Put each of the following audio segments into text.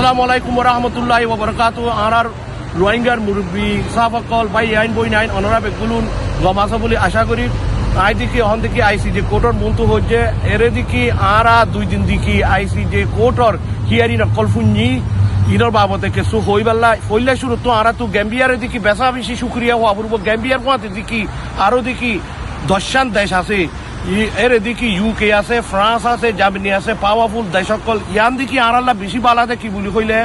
আসসালামু আলাইকুম রহমতুল্লাহ ওবরকাত আর রোহিঙ্গার মুরব্বী সাফকল বাই আইন বই নাইন অনরা বেগুলুন গমাসা বলে আশা করি আই দিকে অন দিকে আইসি যে কোর্টর মন্তু হচ্ছে এরে দিকে আরা দুই দিন দিকে আইসি যে কোর্টর হিয়ারি নকল ফুঞ্জি ইনর বাবদে কেসু হইবাল্লা হইলে শুরু তো আরা তো গ্যাম্বিয়ারে দিকে বেসা বেশি শুক্রিয়া হওয়া পূর্ব গ্যাম্বিয়ার কোয়াতে দিকে আরও দিকে দশান দেশ আছে এর এদিকে ইউকে আছে ফ্রান্স আছে জার্মানি আছে পাওয়ারফুল দেশকল ইয়ান দিকে আর আল্লাহ বেশি বালাদে কি বুলি কইলে,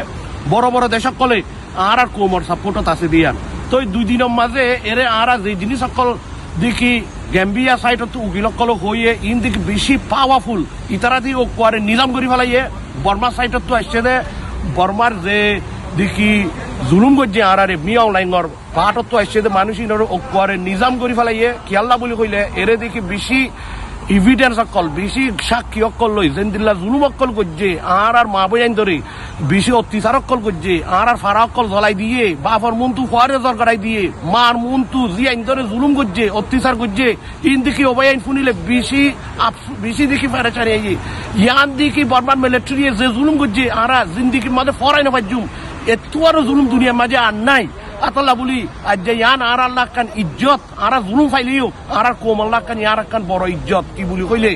বড় বড় দেশকলে আর আর কোমর সাপোর্টত আছে দিয়ান তো দুই দিনের মাঝে এরে আর যে জিনিস সকল দেখি গ্যাম্বিয়া সাইডত উকিলকল হইয়ে ইন দিকে বেশি পাওয়ারফুল ইতারা দিয়ে কোয়ারে নিজাম করি ফেলাইয়ে বর্মা সাইডত তো আসছে দে বর্মার যে দেখি জুলুম করছে আর আরে মি অনলাইনর পাহাটত আসছে যে মানুষ ইনর নিজাম করি ফেলাইয়ে কিয়াল্লা বুলি কইলে, এরে দেখি বেশি ইভিডেন্স অকল বেশি সাক্ষী অকল লই জেন্দিল্লা জুলুম অকল করছে, আর আর মা বইয়াইন ধরে, বেশি অত্যাচার অকল করছে, আর আর ফারা অকল জ্বলাই দিয়ে, বাপর মন্তু ফুয়ারে দরকারাই দিয়ে, মার মন্তু জিয়াইন ধরে জুলুম করছে, অত্যাচার করছে, ইন দেখি অবাইন শুনিলে বেশি বেশি দেখি ফেরাচারি ইয়ান দেখি বর্মার মিলিটারি যে জুলুম করছে, আরা জিন্দিগির মাঝে ফরাই না পাইজুম এত আরও জুলুম দুনিয়ার মাঝে আর নাই। আতাল্লাহ বলি, আজ যে ইয়ান, আর আল্লাহ কান ইজ্জত, আর আর জুলুম ফাইলিও, আর আর কোম আল্লাহ কান ইয়ার কান বড় ইজ্জত। কি বলি কইলে,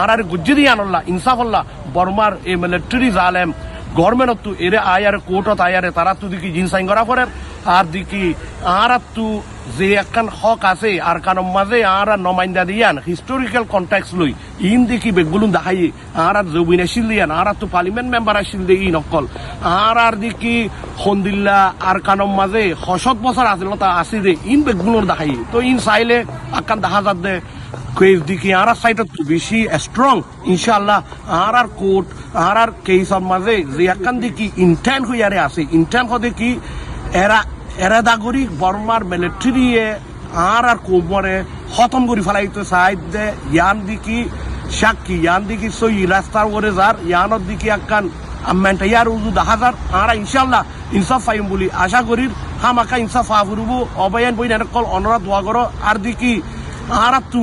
আর আর গুজ্জি দিয়ে আনল্লাহ ইনসাফ আল্লাহ বর্মার এই মিলিটারি জালেম গভর্নমেন্ট এরে আয়ারে কোর্টত আয়ারে, তারা তো দেখি জিনসাইন করা করে আর দেখি আর তো যে একখান হক আছে, আর কারণ মাঝে আর নমাইন্দা দিয়ান হিস্টোরিক্যাল কন্ট্যাক্ট লই। ইন দেখি বেগুলুন দেখাই আর আর জবিন আসিল দিয়ান, আর তো পার্লিমেন্ট মেম্বার আসিল দিয়ে ইন অকল। আর আর দেখি সন্দিল্লা আর কানম মাঝে হসত বছর আছিল তা আসি দে, ইন বেগুলোর দেখাই তো ইন চাইলে আকান দেখা যাত দে কেস দিকে আর সাইডত বেশি স্ট্রং ইনশাল্লাহ আর আর কোর্ট আর আর কেসর মাঝে যে একান দেখি ইন্টেন্ট হইয়ারে আছে ইন্টেন্ট হতে কি এরা এরা দাগরি বর্মার মিলিটারিয়ে আর আর কোমরে খতম করে ফেলাইতে চাই। দে, ইয়ান দিকি সাক্ষী, ইয়ান দিকি সই রাস্তার ওরে যার ইয়ানোর দিকে একখান আমেন্টা ইয়ার উজু দেখা যার আরা ইনশাল্লাহ ইনসাফ পাইম বলি আশা করি। হামাকা ইনসাফ পা ফুরবো অবয়ান বই নারকল অনরা দোয়া করো। আর দিকি আর তু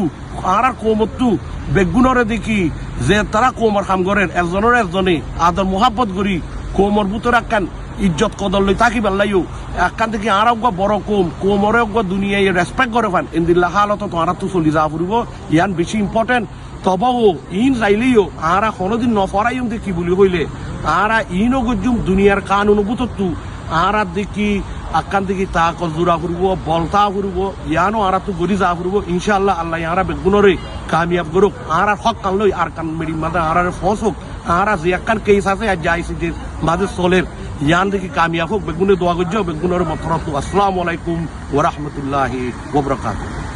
আর কোমর তু বেগুনরে দেখি যে তারা কোমর খাম করেন। একজনের একজনে আদর মোহাব্বত করি। কোমর বুতর একখান ইজ্জত কদর লই তাকি বেল্লাইও একখান থেকে আর অজ্ঞ বড় কম কোম কোমরে অজ্ঞ দুনিয়ায় রেসপেক্ট করে ফান ইন্দিল্লা হালত তো আর তো চলি যা ফুরিব ইয়ান বেশি ইম্পর্টেন্ট তবও ইন যাইলেও আরা কোনোদিন নফরাইম দেখি বুলি কইলে আরা ইনও গজুম দুনিয়ার কান অনুভূত তু আরা দেখি আকান দেখি তা কজুরা ফুরব বলতা ফুরব ইয়ানো আরা তো গরি যা ফুরব ইনশাআল্লাহ আল্লাহ আরা বেগুনরে কামিয়াব করুক আর হক কান লই আর কান মেরি মাদা আর ফস হোক আর আর যে একখান কেস আছে আর যাইছি যে মাঝে চলের ইয়ান দেখি কামিয়াব হোক বেগুনে দোয়া করছ বেগুনের মফরত আসসালামু আলাইকুম ওয়া রাহমাতুল্লাহি ওয়া বারাকাতুহু